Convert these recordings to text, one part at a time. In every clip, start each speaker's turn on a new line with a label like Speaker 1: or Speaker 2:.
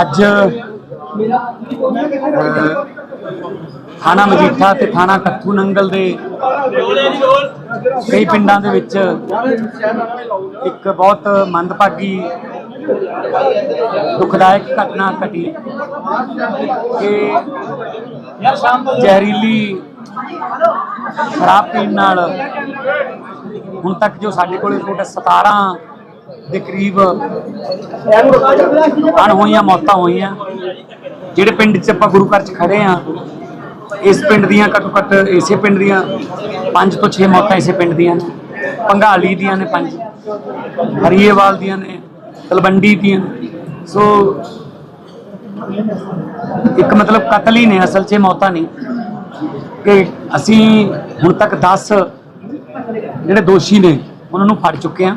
Speaker 1: ਅੱਜ ਥਾਣਾ ਮਜੀਠਾ ਤੇ ਥਾਣਾ ਕੱਥੂ ਨੰਗਲ ਦੇ ਕਈ ਪਿੰਡਾਂ ਦੇ ਵਿੱਚ ਇੱਕ ਬਹੁਤ ਮੰਦਭਾਗੀ, ਦੁਖਦਾਇਕ ਘਟਨਾ ਘਟੀ। ਕਿ ਜ਼ਹਿਰੀਲੀ ਸ਼ਰਾਬ ਪੀਣ ਨਾਲ ਹੁਣ ਤੱਕ ਜੋ ਸਾਡੇ ਕੋਲ ਰਿਪੋਰਟ ਹੈ 17 ਦੇ ਕਰੀਬ ਅਣਹੋਈਆਂ ਮੌਤਾਂ ਹੋਈਆਂ। ਜਿਹੜੇ ਪਿੰਡ 'ਚ ਆਪਾਂ ਗੁਰੂ ਘਰ 'ਚ ਖੜੇ ਆ, ਇਸ ਪਿੰਡ ਦੀਆਂ ਘੱਟੋ ਘੱਟ ਇਸੇ ਪਿੰਡ ਦੀਆਂ 5 ਤੋਂ 6 ਮੌਤਾਂ ਇਸੇ ਪਿੰਡ ਦੀਆਂ ਨੇ। ਪੰਘਾਲੀ ਦੀਆਂ ਨੇ ਪੰਜ, ਹਰੀਏਵਾਲ ਦੀਆਂ ਨੇ, ਤਲਵੰਡੀ ਦੀਆਂ। ਸੋ ਇੱਕ ਮਤਲਬ ਕਤਲ ਹੀ ਨੇ, ਅਸਲ 'ਚ ਮੌਤਾਂ ਨਹੀਂ। ਕਿ ਅਸੀਂ ਹੁਣ ਤੱਕ 10 ਜਿਹੜੇ ਦੋਸ਼ੀ ਨੇ, ਉਹਨਾਂ ਨੂੰ ਫੜ ਚੁੱਕੇ ਆ।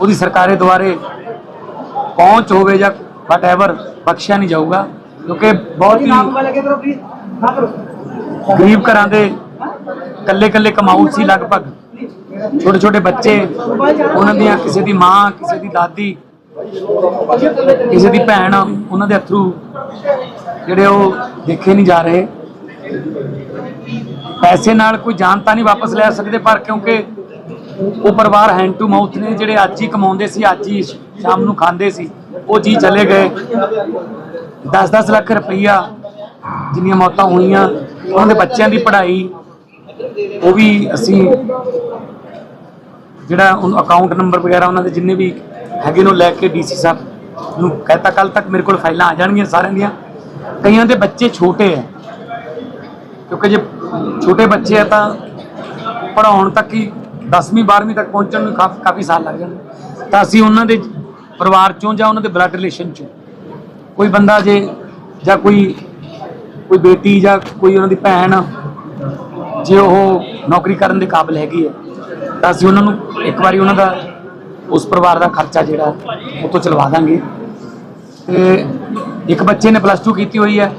Speaker 1: ਉਹਦੀ ਸਰਕਾਰੇ ਦੁਆਰੇ ਪਹੁੰਚ ਹੋਵੇ ਜਾਂ ਵਟਐਵਰ ਬਖਸ਼ਿਆ ਨਹੀਂ ਜਾਊਗਾ, ਕਿਉਂਕਿ ਬਹੁਤ ਹੀ ਗਰੀਬ ਘਰਾਂ ਦੇ ਕੱਲੇ ਕੱਲੇ ਕਮਾਊ ਸੀ ਲਗਭਗ। ਛੋਟੇ ਛੋਟੇ ਬੱਚੇ, ਉਹਨਾਂ ਦੀਆਂ ਕਿਸੇ ਦੀ ਮਾਂ, ਕਿਸੇ ਦੀ ਦਾਦੀ, ਕਿਸੇ ਦੀ ਭੈਣ, ਉਹਨਾਂ ਦੇ ਅਥਰੂ ਜਿਹੜੇ ਉਹ ਦੇਖੇ ਨਹੀਂ ਜਾ ਰਹੇ। ਪੈਸੇ ਨਾਲ ਕੋਈ ਜਾਨ ਤਾਂ ਨਹੀਂ ਵਾਪਸ ਲੈ ਸਕਦੇ ਪਰ ਕਿਉਂਕਿ ਉਹ ਪਰਿਵਾਰ ਹੈਂਡ ਟੂ ਮਾਊਥ ਨੇ, ਜਿਹੜੇ ਅੱਜ ਹੀ ਕਮਾਉਂਦੇ ਸੀ, ਅੱਜ ਹੀ ਸ਼ਾਮ ਨੂੰ ਖਾਂਦੇ ਸੀ, ਉਹ ਜੀ ਚਲੇ ਗਏ। 10-10 ਲੱਖ ਰੁਪਈਆ ਜਿੰਨੀਆਂ ਮੌਤਾਂ ਹੋਈਆਂ, ਉਹਨਾਂ ਦੇ ਬੱਚਿਆਂ ਦੀ ਪੜ੍ਹਾਈ, ਉਹ ਵੀ ਅਸੀਂ ਜਿਹੜਾ ਅਕਾਊਂਟ ਨੰਬਰ ਵਗੈਰਾ ਉਹਨਾਂ ਦੇ ਜਿੰਨੇ ਵੀ ਹੈਗੇ ਨੂੰ ਲੈ ਕੇ ਡੀਸੀ ਸਾਹਿਬ ਨੂੰ ਕਹਿਤਾ ਕੱਲ ਤੱਕ ਮੇਰੇ ਕੋਲ ਫਾਈਲਾਂ ਆ ਜਾਣਗੀਆਂ ਸਾਰਿਆਂ ਦੀਆਂ। ਕਈਆਂ ਦੇ ਬੱਚੇ ਛੋਟੇ ਆ ਕਿਉਂਕਿ ਜੇ ਛੋਟੇ ਬੱਚੇ ਆ ਤਾਂ ਪੜਾਉਣ ਤੱਕ ਹੀ 10ਵੀਂ 12ਵੀਂ ਤੱਕ ਪਹੁੰਚਣ ਨੂੰ ਕਾਫੀ ਕਾਫੀ ਸਾਲ ਲੱਗ ਜਾਂਦੇ ਤਾਂ ਅਸੀਂ ਉਹਨਾਂ ਦੇ ਪਰਿਵਾਰ ਚੋਂ ਜਾਂ ਉਹਨਾਂ ਦੇ ਬਲੱਡ ਰਿਲੇਸ਼ਨ ਚੋਂ ਕੋਈ ਬੰਦਾ ਜੇ ਜਾਂ ਕੋਈ ਕੋਈ ਬੇਟੀ ਜਾਂ ਕੋਈ ਉਹਨਾਂ ਦੀ ਭੈਣ ਜੇ ਉਹ ਨੌਕਰੀ ਕਰਨ ਦੇ ਕਾਬਿਲ ਹੈਗੀ ਹੈ, ਤਾਂ ਅਸੀਂ ਉਹਨਾਂ ਨੂੰ ਇੱਕ ਵਾਰੀ ਉਹਨਾਂ ਦਾ, ਉਸ ਪਰਿਵਾਰ ਦਾ ਖਰਚਾ ਜਿਹੜਾ ਉਹ ਤੋਂ ਚਲਵਾ ਦਾਂਗੇ। ਤੇ ਇੱਕ ਬੱਚੇ ਨੇ ਪਲੱਸ 2 ਕੀਤੀ ਹੋਈ ਹੈ।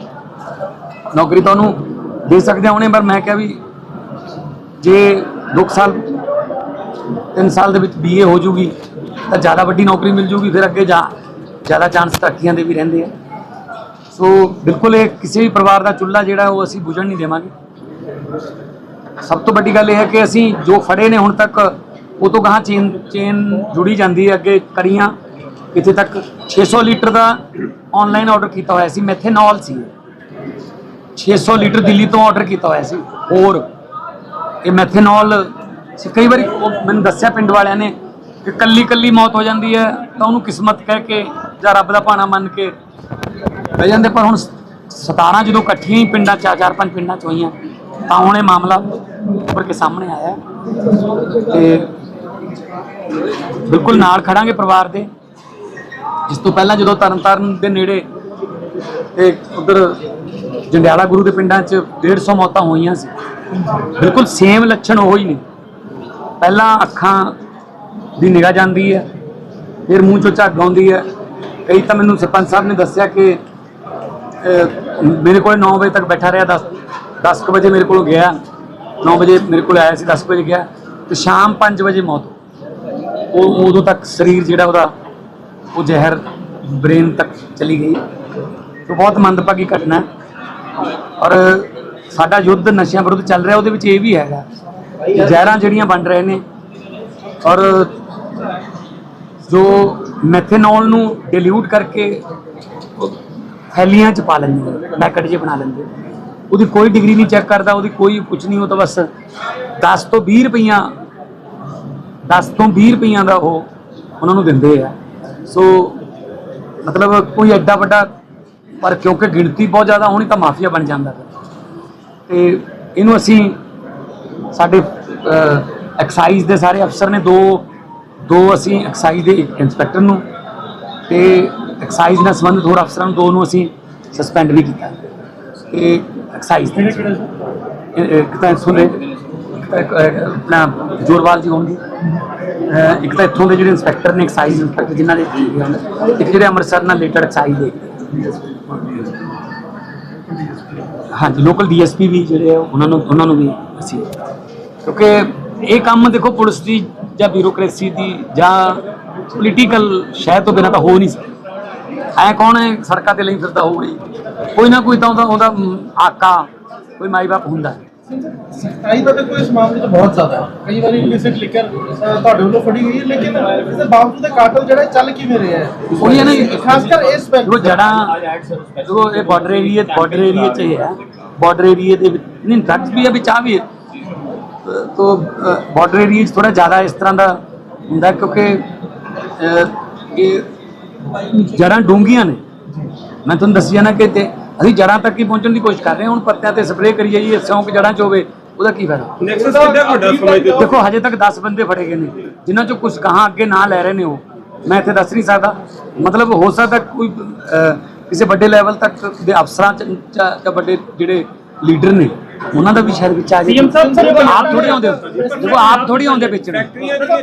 Speaker 1: ਨੌਕਰੀ ਤਾਂ ਉਹਨੂੰ ਦੇ ਸਕਦੇ ਹਾਂ ਉਹਨੇ ਪਰ ਮੈਂ ਕਿਹਾ ਵੀ ਜੇ 2 ਸਾਲ 3 ਸਾਲ ਦੇ ਵਿੱਚ ਬੀਏ ਹੋ ਜੂਗੀ, ਤਾਂ ਜ਼ਿਆਦਾ ਵੱਡੀ ਨੌਕਰੀ ਮਿਲ ਜੂਗੀ, ਫਿਰ ਅੱਗੇ ਜਾ, ਜ਼ਿਆਦਾ ਚਾਂਸ ਤਰੱਕੀਆਂ ਦੇ ਵੀ ਰਹਿੰਦੇ ਆ। ਸੋ ਬਿਲਕੁਲ ਇਹ ਕਿਸੇ ਵੀ ਪਰਿਵਾਰ ਦਾ ਚੁੱਲ੍ਹਾ ਜਿਹੜਾ, ਉਹ ਅਸੀਂ ਬੁਝਣ ਨਹੀਂ ਦੇਵਾਂਗੇ। ਸਭ ਤੋਂ ਵੱਡੀ ਗੱਲ ਇਹ ਹੈ ਕਿ ਅਸੀਂ ਜੋ ਫੜੇ ਨੇ ਹੁਣ ਤੱਕ, ਉਹ ਤੋਂ ਗਾਹਾਂ ਚੇਨ ਚੇਨ ਜੁੜੀ ਜਾਂਦੀ ਹੈ, ਅੱਗੇ ਕੜੀਆਂ। ਇੱਥੇ ਤੱਕ 600 ਲੀਟਰ ਦਾ ਆਨਲਾਈਨ ਆਰਡਰ ਕੀਤਾ ਹੋਇਆ ਸੀ ਮੈਥੇਨੋਲ ਸੀ। 600 ਲੀਟਰ ਦਿੱਲੀ ਤੋਂ ਆਰਡਰ ਕੀਤਾ ਹੋਇਆ ਸੀ, ਹੋਰ। ਇਹ ਮੈਥੇਨੋਲ ਸੀ। ਕਈ ਵਾਰੀ ਉਹ ਮੈਨੂੰ ਦੱਸਿਆ ਪਿੰਡ ਵਾਲਿਆਂ ਨੇ ਕਿ ਕੱਲੀ ਕੱਲੀ ਮੌਤ ਹੋ ਜਾਂਦੀ ਹੈ ਤਾਂ ਉਹਨੂੰ ਕਿਸਮਤ ਕਹਿ ਕੇ ਜਾਂ ਰੱਬ ਦਾ ਭਾਣਾ ਮੰਨ ਕੇ ਰਹਿ ਜਾਂਦੇ। ਪਰ ਹੁਣ 17 ਜਦੋਂ ਇਕੱਠੀਆਂ ਹੀ ਪਿੰਡਾਂ ਚਾਰ ਚਾਰ ਪੰਜ ਪਿੰਡਾਂ ਚ ਹੋਈਆਂ, ਤਾਂ ਹੁਣ ਇਹ ਮਾਮਲਾ ਉੱਪਰ ਕੇ ਸਾਹਮਣੇ ਆਇਆ ਤੇ ਬਿਲਕੁਲ ਨਾਲ ਖੜਾਂਗੇ ਪਰਿਵਾਰ ਦੇ। ਇਸ ਤੋਂ ਪਹਿਲਾਂ ਜਦੋਂ ਤਰਨਤਾਰਨ ਦੇ ਨੇੜੇ ਤੇ ਉਧਰ ਜੰਡਿਆਲਾ ਗੁਰੂ ਦੇ ਪਿੰਡਾਂ 'ਚ 150 ਮੌਤਾਂ ਹੋਈਆਂ ਸੀ, ਬਿਲਕੁਲ ਸੇਮ ਲੱਛਣ ਉਹ ਹੀ ਨੇ। ਪਹਿਲਾਂ ਅੱਖਾਂ ਦੀ ਨਿਗਾਹ ਜਾਂਦੀ ਹੈ, ਫਿਰ ਮੂੰਹ ਚੋਂ ਝੱਗ ਆਉਂਦੀ ਹੈ। ਕਈ ਤਾਂ ਮੈਨੂੰ ਸਰਪੰਚ ਸਾਹਿਬ ਨੇ ਦੱਸਿਆ ਕਿ ਮੇਰੇ ਕੋਲ 9 ਵਜੇ ਤੱਕ ਬੈਠਾ ਰਿਹਾ 10 10 ਕੁ ਵਜੇ ਮੇਰੇ ਕੋਲ ਗਿਆ। 9 ਵਜੇ ਮੇਰੇ ਕੋਲ ਆਇਆ ਸੀ 10 ਵਜੇ ਗਿਆ। ਤੇ ਸ਼ਾਮ 5 ਵਜੇ ਮੌਤ ਉਹ ਉਦੋਂ ਤੱਕ ਸਰੀਰ ਜਿਹੜਾ ਉਹਦਾ, ਉਹ ਜ਼ਹਿਰ ਬ੍ਰੇਨ ਤੱਕ ਚਲੀ ਗਈ। ਤੇ ਬਹੁਤ ਮੰਦਭਾਗੀ ਘਟਨਾ ਔਰ ਸਾਡਾ ਯੁੱਧ ਨਸ਼ਿਆਂ ਵਿਰੁੱਧ ਚੱਲ ਰਿਹਾ, ਉਹਦੇ ਵਿੱਚ ਇਹ ਵੀ ਹੈਗਾ। ਜ਼ਹਿਰਾਂ ਜਿਹੜੀਆਂ ਬਣ ਰਹੇ ਨੇ ਔਰ ਜੋ ਮੈਥੇਨੋਲ ਨੂੰ ਡਿਲੂਟ ਕਰਕੇ ਥੈਲੀਆਂ ਚ ਪਾ ਲੈਂਦੇ ਪੈਕਟ ਜੇ ਬਣਾ ਲੈਂਦੇ ਉਹਦੀ ਕੋਈ ਡਿਗਰੀ ਨਹੀਂ ਚੈੱਕ ਕਰਦਾ, ਉਹਦੀ ਕੋਈ ਕੁਝ ਨਹੀਂ, ਉਹ ਤਾਂ ਬਸ 10 ਤੋਂ 20 ਰੁਪਈਆ 10 ਤੋਂ 20 ਰੁਪਈਆਂ ਦਾ ਉਹ ਉਹਨਾਂ ਨੂੰ ਦਿੰਦੇ ਆ ਸੋ ਮਤਲਬ ਕੋਈ ਐਡਾ ਵੱਡਾ, ਪਰ ਕਿਉਂਕਿ ਗਿਣਤੀ ਬਹੁਤ ਜ਼ਿਆਦਾ ਹੋਣੀ ਤਾਂ ਮਾਫੀਆ ਬਣ ਜਾਂਦਾ ਫਿਰ। ਤੇ ਇਹਨੂੰ ਅਸੀਂ ਸਾਡੇ ਐਕਸਾਈਜ਼ ਦੇ ਸਾਰੇ ਅਫਸਰ ਨੇ ਦੋ ਦੋ ਅਸੀਂ ਐਕਸਾਈਜ਼ ਦੇ ਇੰਸਪੈਕਟਰ ਨੂੰ ਤੇ ਐਕਸਾਈਜ਼ ਨਾਲ ਸੰਬੰਧਿਤ ਹੋਰ ਅਫਸਰਾਂ ਨੂੰ ਦੋ ਨੂੰ ਅਸੀਂ ਸਸਪੈਂਡ ਵੀ ਕੀਤਾ। ਇਹ ਐਕਸਾਈਜ਼ ਦੇ ਇੱਕ ਤਾਂ ਤਾਂ ਅਹ, ਆਪਣਾ ਜੋਰਵਾਲ ਜੀ ਹੋਣਗੇ। ਇੱਕ ਤਾਂ ਇੱਥੋਂ ਦੇ ਜਿਹੜੇ ਇੰਸਪੈਕਟਰ ਨੇ ਐਕਸਾਈਜ਼ ਇੰਸਪੈਕਟਰ ਜਿਨ੍ਹਾਂ ਦੇ ਇੱਕ ਜਿਹੜੇ ਅੰਮ੍ਰਿਤਸਰ ਨਾਲ ਰਿਲੇਟਡ ਐਕਸਾਈਜ਼ ਦੇ। ਹਾਂਜੀ ਲੋਕਲ ਡੀਐਸਪੀ ਵੀ ਜਿਹੜੇ ਆ ਉਹਨਾਂ ਨੂੰ ਉਹਨਾਂ ਨੂੰ ਵੀ ਅਸੀਂ ਕਿਉਂਕਿ ਇਹ ਕੰਮ ਦੇਖੋ ਪੁਲਿਸ ਦੀ ਜਾਂ ਬਿਊਰੋਕ੍ਰੇਸੀ ਦੀ ਜਾਂ ਪੋਲੀਟੀਕਲ ਸ਼ਹਿ ਤੋਂ ਬਿਨਾਂ ਤਾਂ ਹੋ ਨਹੀਂ ਸਕਦਾ। ਐ ਕੌਣ ਹੈ? ਸੜਕਾਂ ਤੇ ਲਈ ਫਿਰਦਾ ਹੋਊਗਾ ਜੀ ਕੋਈ ਨਾ ਕੋਈ ਤਾਂ ਉਹਦਾ ਉਹਦਾ ਆਕਾ ਕੋਈ ਮਾਈ ਬਾਪ ਹੁੰਦਾ
Speaker 2: ਸਖਤਾਈ ਤਾਂ ਦੇਖੋ ਇਸ ਮਾਮਲੇ 'ਚ ਬਹੁਤ ਜ਼ਿਆਦਾ ਹੈ। ਕਈ ਵਾਰੀ ਇਲਿਸਿਟ ਲਿਕਰ ਤੁਹਾਡੇ ਵੱਲੋਂ ਫੜੀ ਗਈ ਹੈ ਲੇਕਿਨ ਇਸ ਦੇ ਬਾਵਜੂਦ ਕਾਤਲ ਜਿਹੜਾ ਚੱਲ ਕਿਵੇਂ ਰਿਹਾ ਹੈ?
Speaker 1: ਉਹੀ ਨਾ
Speaker 2: ਖਾਸ ਕਰ ਇਸ
Speaker 1: ਜੋ ਜੜਾਂ ਜੋ ਇਹ ਬਾਰਡਰ ਏਰੀਆ ਬਾਰਡਰ ਏਰੀਆ ਚ ਹੈ। ਬਾਰਡਰ ਏਰੀਆ ਦੇ ਵਿੱਚ ਨਹੀਂ ਡਰੱਗਸ ਵੀ ਹੈ ਵਿੱਚ ਆ ਵੀ ਹੈ। ਤੋ ਬਾਰਡਰ ਏਰੀਆ 'ਚ ਥੋੜਾ ਜ਼ਿਆਦਾ ਇਸ ਤਰ੍ਹਾਂ ਦਾ ਹੁੰਦਾ ਕਿਉਂਕਿ ਇਹ ਜੜਾਂ ਡੂੰਘੀਆਂ ਨੇ। ਮੈਂ ਤੁਹਾਨੂੰ ਦੱਸਿਆ ਨਾ ਕਿ ਤੇ ਅਸੀਂ ਜੜਾਂ ਤੱਕ ਹੀ ਪਹੁੰਚਣ ਦੀ ਕੋਸ਼ਿਸ਼ ਕਰ ਰਹੇ ਹਾਂ ਹੁਣ ਪੱਤਿਆਂ ਤੇ ਸਪਰੇਅ ਕਰੀ ਜਾਈਏ ਸਿਉਂਕ ਜੜਾਂ 'ਚ ਹੋਵੇ ਉਹਦਾ ਕੀ ਫਾਇਦਾ?
Speaker 3: ਨੈਕਸਸ ਕਿੰਨਾ ਵੱਡਾ ਸਮਝਦੇ
Speaker 1: ਦੇਖੋ ਹਜੇ ਤੱਕ 10 ਬੰਦੇ ਫੜੇ ਗਏ ਨੇ ਜਿਨ੍ਹਾਂ ਚੋਂ ਕੁਝ ਕਹਾਂ ਅੱਗੇ ਨਾਂ ਲੈ ਰਹੇ ਨੇ ਉਹ। ਮੈਂ ਇੱਥੇ ਦੱਸ ਨਹੀਂ ਸਕਦਾ। ਮਤਲਬ ਹੋ ਸਕਦਾ ਕੋਈ ਕਿਸੇ ਵੱਡੇ ਲੈਵਲ ਤੱਕ ਦੇ ਅਫਸਰਾਂ ਚ ਜਾਂ ਵੱਡੇ ਜਿਹੜੇ ਲੀਡਰ ਨੇ ਉਹਨਾਂ ਦਾ ਵੀ ਸ਼ਾਇਦ ਵਿੱਚ ਆ
Speaker 2: ਸਾਹਿਬ, ਸਰ,
Speaker 1: ਆਪ ਥੋੜੀ ਆਉਂਦੇ ਹੋ। ਦੇਖੋ ਆਪ ਥੋੜੀ ਆਉਂਦੇ ਵਿੱਚ ਨੇ
Speaker 3: ਫੈਕਟਰੀਆਂ ਜਿਹੜੀਆਂ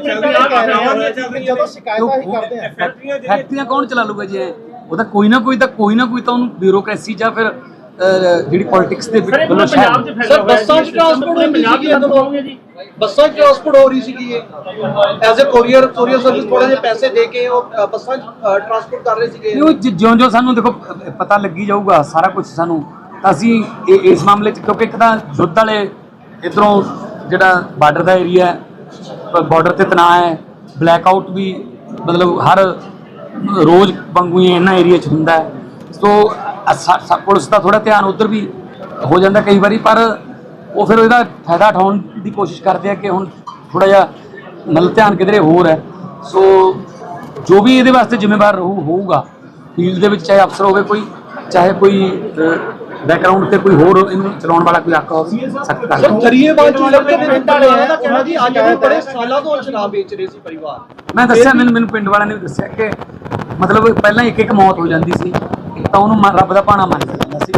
Speaker 3: ਚੱਲਦੀਆਂ
Speaker 2: ਜਦੋਂ ਸ਼ਿਕਾਇਤਾਂ ਹੀ ਕਰਦੇ ਆ
Speaker 3: ਫੈਕਟਰੀਆਂ ਜਿਹੜੀਆਂ
Speaker 1: ਫੈਕਟਰੀਆਂ ਕੌਣ ਚਲਾ ਲੂਗਾ ਜੀ ਇਹ? ਉਹਦਾ ਕੋਈ ਨਾ ਕੋਈ ਤਾਂ ਕੋਈ ਨਾ ਕੋਈ ਤਾਂ ਉਹਨੂੰ ਬਿਊਰੋਕ੍ਰੇਸੀ ਜਾਂ ਫਿਰ ਜਿਹੜੀ ਪੋਲਿਟਿਕਸ ਦੇ ਵਿੱਚ ਵੱਲੋਂ ਸ਼ਾਇਦ
Speaker 4: ਸਰ ਬੱਸਾਂ 'ਚ ਟਰਾਂਸਪੋਰਟ ਹੁੰਦੀ ਸੀਗੀ ਇਹਨਾਂ ਨੂੰ ਬੱਸਾਂ 'ਚ ਟਰਾਂਸਪੋਰਟ ਹੋ ਰਹੀ ਸੀਗੀ ਇਹ। As a courier courier service ਥੋੜੇ ਜਿਹੇ ਪੈਸੇ ਦੇ ਕੇ ਉਹ ਬੱਸਾਂ 'ਚ ਟਰਾਂਸਪੋਰਟ ਕਰ ਰਹੇ ਸੀਗੇ।
Speaker 1: ਉਹ ਜ- ਜਿਉਂ ਜਿਉਂ ਸਾਨੂੰ ਦੇਖੋ ਪਤਾ ਲੱਗੀ ਜਾਊਗਾ ਸਾਰਾ ਕੁਝ ਸਾਨੂੰ ਤਾਂ ਅਸੀਂ ਇਹ- ਇਸ ਮਾਮਲੇ 'ਚ ਕਿਉਂਕਿ ਇੱਕ ਤਾਂ ਯੁੱਧ ਵਾਲੇ ਇਧਰੋਂ ਜਿਹੜਾ ਬਾਰਡਰ ਦਾ ਏਰੀਆ ਹੈ ਬਾਰਡਰ ਤੇ ਤਣਾਅ ਹੈ ਬਲੈਕ ਆਊਟ ਵੀ ਮਤਲਬ ਹਰ ਰੋਜ਼ ਵਾਂਗੂ ਹੀ ਇਹਨਾਂ ਏਰੀਆ 'ਚ ਹੁੰਦਾ ਹੈ। ਸੋ ਸਾ- ਸਾ- ਪੁਲਿਸ ਦਾ ਥੋੜਾ ਧਿਆਨ ਉਧਰ ਵੀ ਹੋ ਜਾਂਦਾ ਕਈ ਵਾਰੀ ਪਰ ਉਹ ਫਿਰ ਇਹਦਾ ਫਾਇਦਾ ਉਠਾਉਣ ਦੀ ਕੋਸ਼ਿਸ਼ ਕਰਦੇ ਆ ਕਿ ਹੁਣ ਥੋੜਾ ਜਿਹਾ ਮਤਲਬ ਧਿਆਨ ਕਿਧਰੇ ਹੋਰ ਹੈ। ਸੋ ਜੋ ਵੀ ਇਹਦੇ ਵਾਸਤੇ ਜ਼ਿੰਮੇਵਾਰ ਰਹੂ ਹੋਊਗਾ ਫੀਲਡ ਦੇ ਵਿੱਚ ਚਾਹੇ ਅਫਸਰ ਹੋਵੇ ਕੋਈ ਚਾਹੇ ਕੋਈ ਬੈਕਗ੍ਰਾਉਂਡ ਤੇ ਕੋਈ ਹੋਰ ਇਹਨੂੰ ਚਲਾਉਣ ਵਾਲਾ ਕੋਈ ਆਕਾ ਹੋਵੇ ਸਖਤ
Speaker 4: ਸਰ
Speaker 1: ਕਰ
Speaker 4: ਜਰੀਏਵਾਲ ਚ ਲੱਗਦੇ ਨੇ
Speaker 2: ਪਿੰਡ ਵਾਲੇ
Speaker 4: ਉਹਨਾਂ ਦਾ ਕਹਿਣਾ ਜੀ ਅੱਜ ਵੀ ਬੜੇ
Speaker 2: ਹੈ।
Speaker 4: ਸਾਲਾਂ ਤੋਂ ਸ਼ਰਾਬ ਵੇਚ ਰਹੇ ਸੀ ਪਰਿਵਾਰ।
Speaker 1: ਮੈਂ ਦੱਸਿਆ ਮੈਨੂੰ ਮੈਨੂੰ ਪਿੰਡ ਵਾਲਿਆਂ ਨੇ ਵੀ ਦੱਸਿਆ ਕਿ ਮਤਲਬ ਪਹਿਲਾਂ ਇੱਕ ਇੱਕ ਮੌਤ ਹੋ ਜਾਂਦੀ ਸੀ। ਤਾਂ ਉਹਨੂੰ ਮ- ਰੱਬ ਦਾ ਭਾਣਾ ਮੰਨਿਆ ਜਾਂਦਾ ਸੀ।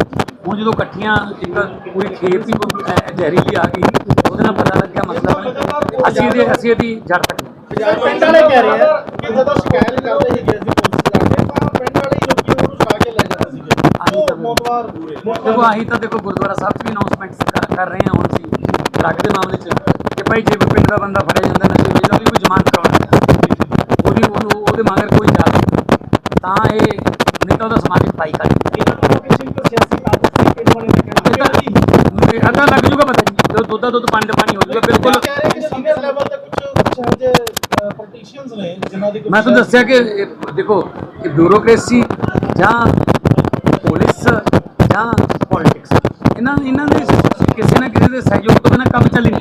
Speaker 1: ਹੁਣ ਜਦੋਂ ਇਕੱਠੀਆਂ ਇੱਕ ਪੂਰੀ ਖੇਪ ਹੀ ਕੋਈ ਅਹ ਜ਼ਹਿਰੀਲੀ ਆ ਗਈ ਉਹਦੇ ਨਾਲ ਪਤਾ ਲੱਗਿਆ ਮਤਲਬ ਅਸੀਂ ਇਹਦੇ ਅਸੀਂ ਇਹਦੀ ਜੜ ਤੱਕ
Speaker 2: ਪਿੰਡ ਵਾਲੇ ਕਹਿ ਰਹੇ ਆ। ਕਿ ਜਦੋਂ ਸ਼ਿਕਾਇਤ ਕਰਦੇ ਸੀਗੇ ਅਸੀਂ ਪੁਲਿਸ ਜਾ ਕੇ ਤਾਂ ਪਿੰਡ ਵਾਲੇ ਹੀ ਲੋਕੀ ਉਹਨੂੰ ਉਠਾ ਕੇ ਲੈ ਜਾਂਦੇ ਸੀਗੇ। ਉਹ ਮੋਤਵਾਰ
Speaker 1: ਦੇਖੋ ਆਹੀ ਤਾਂ ਦੇਖੋ ਗੁਰਦੁਆਰਾ ਸਾਹਿਬ 'ਚ ਵੀ ਅਨਾਉਂਸਮੈਂਟ ਕਰ, ਕਰ ਰਹੇ ਹਾਂ ਹੁਣ ਅਸੀਂ। ਡਰੱਗ ਦੇ ਮਾਮਲੇ 'ਚ। ਕਿ ਭਾਈ ਜੇ ਕੋਈ ਪਿੰਡ ਦਾ ਬੰਦਾ ਫੜਿਆ ਜਾਂਦਾ ਵੇਚਦਾ ਉਹਦੀ ਕੋਈ ਜ਼ਮਾਨਤ ਕਰਾਉਣੀ ਉਹਦੀ ਉਹਨੂੰ ਉਹਦੇ ਮਗਰ ਕੋਈ ਜਾ ਤਾਂ ਇਹ ਨਹੀਂ ਤਾਂ ਉਹਦਾ ਸਮਾਜਿਕ ਪਾਈ ਕਰ ਅੱਧਾ ਲੱਗ ਜੂਗਾ ਪਤਾ ਜੀ ਜਦੋਂ ਦੁੱਧ ਦੁੱਧ ਪਾਣੀ ਦਾ ਪਾਣੀ ਹੋ ਜੂਗਾ ਬਿਲਕੁਲ।
Speaker 2: ਕਹਿ ਰਹੇ ਕਿ ਸੀਨੀਅਰ ਲੈਵਲ ਤੇ ਕੁਝ ਕੁਝ ਇਹੋ ਜਿਹੇ ਪੋਲੀਟੀਸ਼ੀਅਨਸ ਨੇ ਜਿਨ੍ਹਾਂ ਦੀ ਕੁਛ-
Speaker 1: ਮੈਂ ਤੁਹਾਨੂੰ ਦੱਸਿਆ ਕਿ ਇਹ ਦੇਖੋ ਇਹ ਬਿਊਰੋਕ੍ਰੇਸੀ ਜਾਂ ਪੁਲਿਸ ਜਾਂ ਪੋਲਿਟਿਕਸ ਇਹਨਾਂ ਇਹਨਾਂ ਦੇ ਕਿਸੇ ਨਾ ਕਿਸੇ ਦੇ ਸਹਿਯੋਗ ਤੋਂ ਬਿਨਾਂ ਕੰਮ ਚੱਲ ਹੀ ਨਹੀਂ